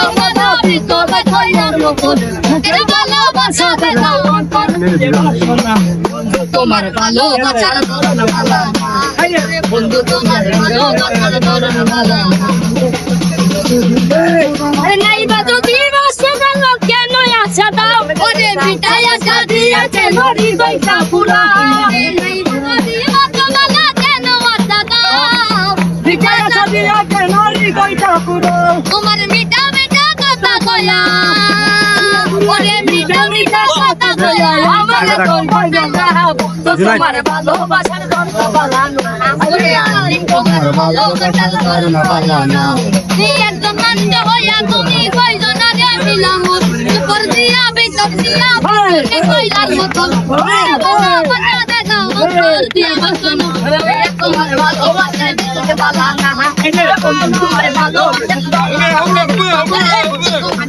ভালোবাসা ভিতরে থইয়ার মতন মুখের ভালোবাসা অন্তর তোমার ভালোবাসার ধরন ভালো বন্ধু তোমার ভালোবাসার ধরন ভালো নাই বা যদি বাসে কেন আশা দাও ওরে মিটাই আশা দিয়েছে নরি বৈশা পুরা কেন আশা দাও মিটাই আশা দিয়েছে নরি বৈশা পুরা ওরে মিঠা মিঠা কথা কয়া আমার তোর কইয়া দাও তো তোমার ভালোবাসার গন্ধ বালানো। ওরে আমি তোমার ভালোবাসার গন্ধ বালানো। তুই একদম নন্দ হইয়া তুমি কইজন আগে মিলাম উপর দিয়া ভিতর দিয়া ভালোকে কইলার মতন ভালোবাসা দেখাও উপর দিয়া বসন তোমার ভালোবাসা দিতে বালানা তোমার ভালোবাসা তোমার